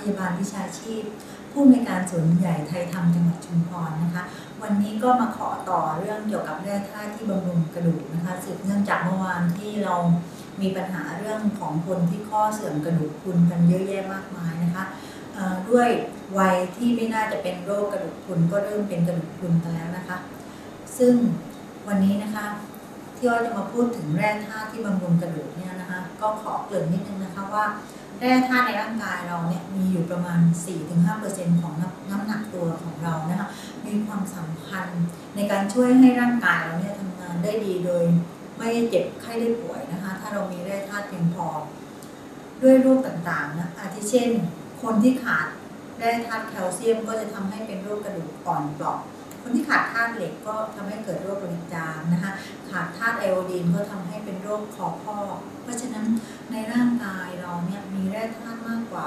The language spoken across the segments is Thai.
พยาบาลวิชาชีพ ผู้อำนการศูนย์ใหญ่ไทยธรรมจังหวัดชุมพรนะคะ วันนี้ก็มาขอต่อเรื่องเกี่ยวกับแร่ธาตุที่บำรุงกระดูกนะคะสืบเนื่องจากเมื่อวานที่เรามีปัญหาเรื่องของคนที่ข้อเสื่อมกระดูกพรุนกันเยอะแยะมากมายนะคะด้วยวัยที่ไม่น่าจะเป็นโรคกระดูกพรุนก็เริ่มเป็นกระดูกพรุนกันแล้วนะคะ ซึ่งวันนี้นะคะที่ว่าจะมาพูดถึงแร่ธาตุที่บำรุงกระดูกเนี่ยนะคะ ก็ขอเกริ่นนิดนึงนะคะว่า แร่ธาตุในร่างกายเราเนี่ยมีอยู่ประมาณ 4-5%ของน้ำน้ำหนักตัวของเรานะคะมีความสำคัญในการช่วยให้ร่างกายเราเนี่ยทำงานได้ดีโดยไม่เจ็บไข้ได้ป่วยนะคะ ถ้าเรามีแร่ธาตุเพียงพอ ด้วยโรคต่างๆนะอาทิเช่น คนที่ขาดแร่ธาตุแคลเซียมก็จะทำให้เป็นโรคกระดูกอ่อนเปราะ คนที่ขาดธาตุเหล็กก็ทำให้เกิดโรคบริจามนะคะขาดธาตุไอโอดีนก็ทำให้เป็นโรคคอพอกเพราะฉะนั้นในร่างกายเราเนี่ยมีแร่ธาตุมากกว่า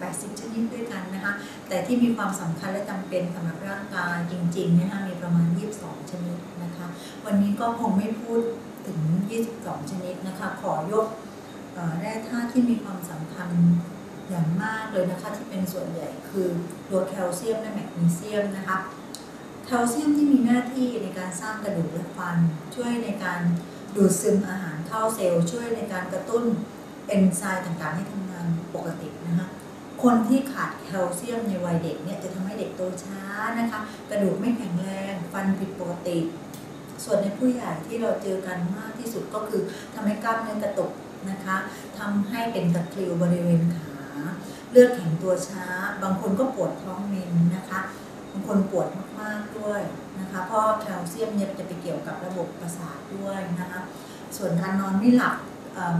80 ชนิดด้วยกันนะคะ แต่ที่มีความสำคัญและจำเป็นสำหรับร่างกายจริงๆนะคะมีประมาณ 22 ชนิดนะคะ วันนี้ก็คงไม่พูดถึง 22 ชนิดนะคะ ขอยกแร่ธาตุที่มีความสำคัญอย่างมากเลยนะคะที่เป็นส่วนใหญ่คือตัวแคลเซียมและแมกนีเซียมนะคะ แคลเซียมที่มีหน้าที่ในการสร้างกระดูกและฟัน ช่วยในการดูดซึมอาหารเข้าเซลล์ ช่วยในการกระตุ้นเอนไซม์ต่างๆให้ทำงานปกตินะคะคนที่ขาดแคลเซียมในวัยเด็กเนี่ยจะทำให้เด็กโตช้านะคะ กระดูกไม่แข็งแรงฟันผิดปกติ ส่วนในผู้ใหญ่ที่เราเจอกันมากที่สุดก็คือทำให้กล้ามเนื้อกระตุกนะคะทำให้เป็นตะคริวบริเวณขา เลือดแข็งตัวช้า บางคนก็ปวดท้องเมนนะคะ บางคนปวดมากๆด้วยนะคะเพราะแคลเซียมเนี่ยจะไปเกี่ยวกับระบบประสาทด้วยนะคะส่วนการนอนไม่หลับ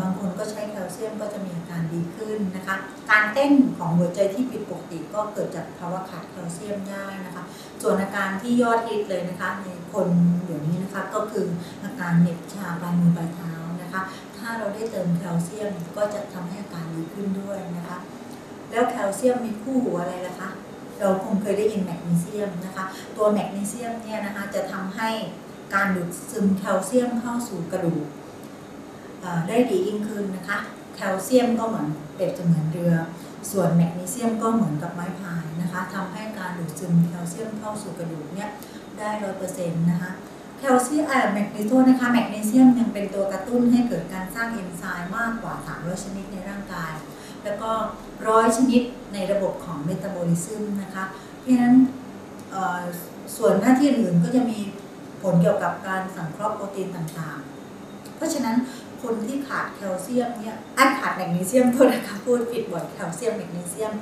บางคนก็ใช้แคลเซียมก็จะมีอาการดีขึ้นนะคะ การเต้นของหัวใจที่ผิดปกติก็เกิดจากภาวะขาดแคลเซียมได้นะคะ ส่วนอาการที่ยอดฮิตเลยนะคะ ในคนเดี๋ยวนี้นะคะก็คืออาการเหน็บชาปลายมือปลายเท้านะคะ ถ้าเราได้เติมแคลเซียมก็จะทำให้อาการดีขึ้นด้วยนะคะ แล้วแคลเซียมมีคู่หูอะไรล่ะคะ เราคงเคยได้ยินแมกนีเซียมนะคะ ตัวแมกนีเซียมเนี่ยนะคะจะทำให้การดูดซึมแคลเซียมเข้าสู่กระดูกได้ดียิ่งขึ้นนะคะ แคลเซียมก็เหมือนเปรียบเสมือนเรือ ส่วนแมกนีเซียมก็เหมือนกับไม้พายนะคะทำให้การดูดซึมแคลเซียมเข้าสู่กระดูกเนี่ยได้ร้อยเปอร์เซ็นต์นะคะแคลเซียมเอ่อแมกนีโทนะคะแมกนีเซียมยังเป็นตัวกระตุ้นให้เกิดการสร้างเอนไซม์มากกว่า 300 ชนิดในร่างกาย แล้วก็ร้อยชนิดในระบบของเมตาบอลิซึมนะคะ เพราะฉะนั้นส่วนหน้าที่อื่นก็จะมีผลเกี่ยวกับการสังเคราะห์โปรตีนต่างๆ เพราะฉะนั้นคนที่ขาดแคลเซียมเนี่ยไอขาดแมกนีเซียมโทษนะคะพูดผิดบ่อยแคลเซียมแมกนีเซียม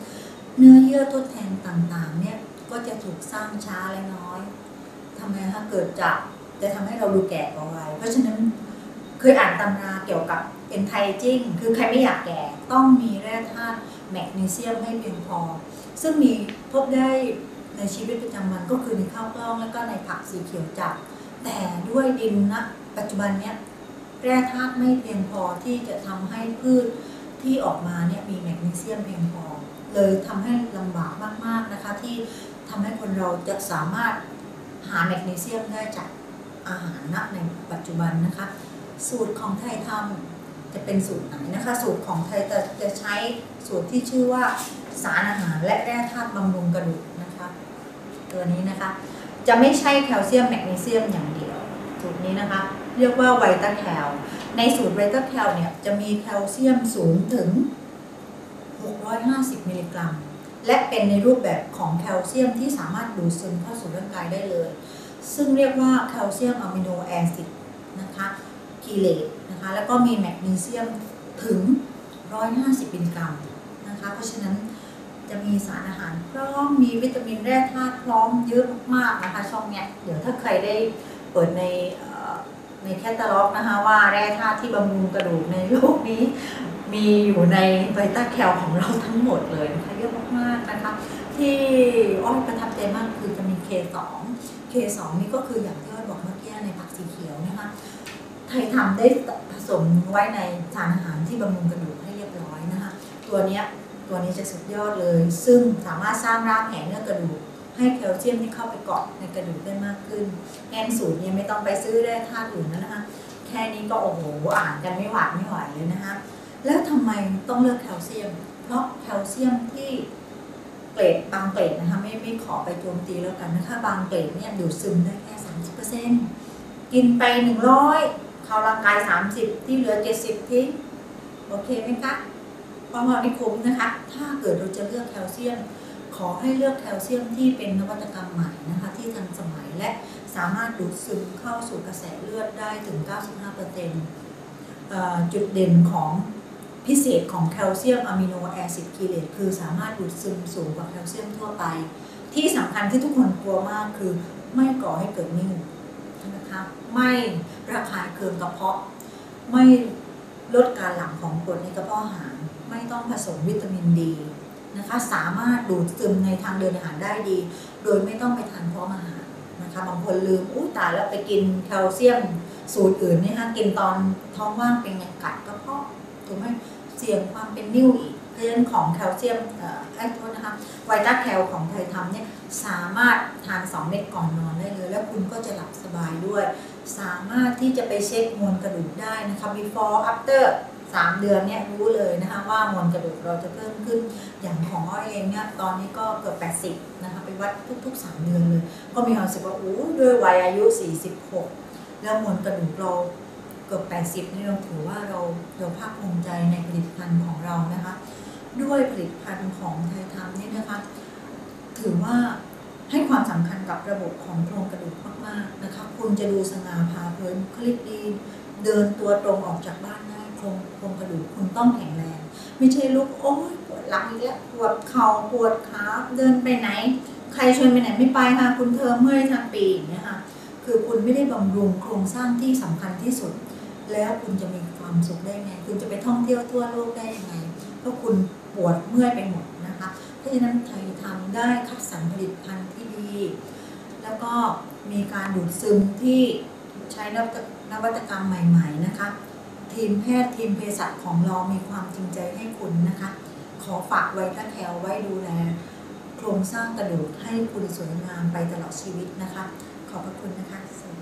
เนื้อเยื่อทดแทนต่างๆเนี่ยก็จะถูกสร้างช้าและน้อยทำไมคะเกิดจากจะทำให้เราดูแก่กว่าวัยเพราะฉะนั้นเคยอ่านตำราเกี่ยวกับ anti-aging คือใครไม่อยากแก่ต้องมีแร่ธาตุแมกนีเซียมให้เพียงพอ ซึ่งมีพบได้ในชีวิตประจำวันก็คือในข้าวกล้องแล้วก็ในผักสีเขียวจับแต่ด้วยดินณปัจจุบันเนี้ยแร่ธาตุไม่เพียงพอที่จะทำให้พืชที่ออกมาเนี่ยมีแมกนีเซียมเพียงพอ เลยทำให้ลำบากมากๆนะคะที่ทำให้คนเราจะสามารถหาแมกนีเซียมได้จากอาหารณในปัจจุบันนะคะ สูตรของไทยทำ จะเป็นสูตรไหนนะคะ สูตรของไทยจะจะใช้สูตรที่ชื่อว่าสารอาหารและแร่ธาตุบำรุงกระดูกนะคะ ตัวนี้นะคะ จะไม่ใช่แคลเซียมแมกนีเซียมอย่างเดียว สูตรนี้นะคะ เรียกว่าไวต้าแคลในสูตรไวต้าแคลเนี่ยจะมีแคลเซียมสูงถึง 650 มิลลิกรัม และเป็นในรูปแบบของแคลเซียมที่สามารถดูดซึมเข้าสู่ร่างกายได้เลย ซึ่งเรียกว่าแคลเซียมอะมิโนแอซิดนะคะ กีเลตนะคะแล้วก็มีแมกนีเซียมถึง 150มิลลิกรัมนะคะเพราะฉะนั้นจะมีสารอาหารพร้อมมีวิตามินแร่ธาตุพร้อมเยอะมากๆนะคะช่องเนี้ยเดี๋ยวถ้าใครได้เปิดในในแคตตาล็อกนะคะว่าแร่ธาตุที่บำรุงกระดูกในโลกนี้ มีอยู่ในไวต้าแคลของเราทั้งหมดเลยนะคะเยอะมากๆนะคะที่อ้อยประทับใจมากคือจะมี K2 K2 นี่ก็คืออย่าง ไทยทำได้ผสมไว้ในสารอาหารที่บำรุงกระดูกให้เรียบร้อยนะคะตัวนี้ตัวนี้จะสุดยอดเลย ซึ่งสามารถสร้างรากแหนเนื้อกระดูกให้แคลเซียมที่เข้าไปเกาะในกระดูกได้มากขึ้นแอนสูตรเนี่ยไม่ต้องไปซื้อได้ธาอื่นแล้วนะคะ แค่นี้ก็โอ้โหอ่านกันไม่หวาดไม่ไหวเลยนะคะแล้วทำไมต้องเลือกแคลเซียม เพราะแคลเซียมที่เกรดบางเกรดนะคะไม่ไม่ขอไปโจมตีแล้วกันนะคะบางเกรดเนี่ยดูดซึมได้แค่สามสิบเปอร์เซ็นต์กินไปหนึ่งร้อย เข้าร่างกายสามสิบที่เหลือเจ็ดสิบทิ้ง โอเคไหมคะความหอมที่คุ้มนะคะ ถ้าเกิดเราจะเลือกแคลเซียม ขอให้เลือกแคลเซียมที่เป็นนวัตกรรมใหม่นะคะ ที่ทันสมัยและสามารถดูดซึมเข้าสู่กระแสเลือดได้ถึง 95%เอ่อจุดเด่นของพิเศษของแคลเซียมอะมิโนแอซิดคีเลตคือสามารถดูดซึมสูงกว่าแคลเซียมทั่วไป ที่สำคัญที่ทุกคนกลัวมากคือไม่ก่อให้เกิดนิ่ว ไม่ระคายเคืองกระเพาะ ไม่ลดการหลั่งของกรดในกระเพาะอาหาร ไม่ต้องผสมวิตามินดีนะคะสามารถดูดซึมในทางเดินอาหารได้ดี โดยไม่ต้องไปทานพร้อมอาหารนะคะบางคนลืมอู้ตายแล้วไปกินแคลเซียมสูตรอื่นเนี่ยฮะกินตอนท้องว่างเป็นไงกัดกระเพาะถูกไหมเสี่ยงความเป็นนิ่วอีกเพราะฉะนั้นของแคลเซียมเอ่อไอ้โทษนะคะไวต้าแคลของไทยทำเนี่ยสามารถทาน 2 เม็ดก่อนนอนได้เลย แล้วคุณก็จะหลับสบายด้วย สามารถที่จะไปเช็คมวลกระดูกได้นะคะ before after 3 เดือนเนี่ยรู้เลยนะคะว่ามวลกระดูกเราจะเพิ่มขึ้นอย่างของอ้อยเองเนี่ยตอนนี้ก็เกือบ80นะคะไปวัดทุก ๆ 3 เดือนเลย ก็มีความรู้สึกว่าอู้ด้วยวัยอายุ 46 แล้วมวลกระดูกเราเกือบ80นี่เราถือว่าเราเราภาคภูมิใจในผลิตภัณฑ์ของเรานะคะ ด้วยผลิตภัณฑ์ของไทยทำเนี่ยนะคะ ถือว่า ให้ความสำคัญกับระบบของโครงกระดูกมากๆนะคะคุณจะดูสง่าผ่าเผยบุคลิกดีเดินตัวตรงออกจากบ้านได้โครงโครงกระดูกคุณต้องแข็งแรง ไม่ใช่ลุกโอ้ยปวดหลังอีกแล้วปวดเข่าปวดขาเดินไปไหน ใครชวนไปไหนไม่ไปค่ะคุณเธอเมื่อยทั้งปีอย่างเงี้ยค่ะคือคุณไม่ได้บำรุงโครงสร้างที่สำคัญที่สุด แล้วคุณจะมีความสุขได้ไง คุณจะไปท่องเที่ยวทั่วโลกได้ยังไงเพราะคุณปวดเมื่อยไปหมดนะคะเพราะฉะนั้นไทยทำได้คัดสรรผลิตภัณฑ์ที่ ดีแล้วก็มีการดูดซึมที่ใช้นวัตกรรมใหม่ๆนะคะทีมแพทย์ทีมเภสัชของเรามีความจริงใจให้คุณนะคะ ขอฝากไว้ท่าแคลไว้ดูแล โครงสร้างกระดูกให้คุณสวยงามไปตลอดชีวิตนะคะ ขอบพระคุณนะคะสวัสดีค่ะ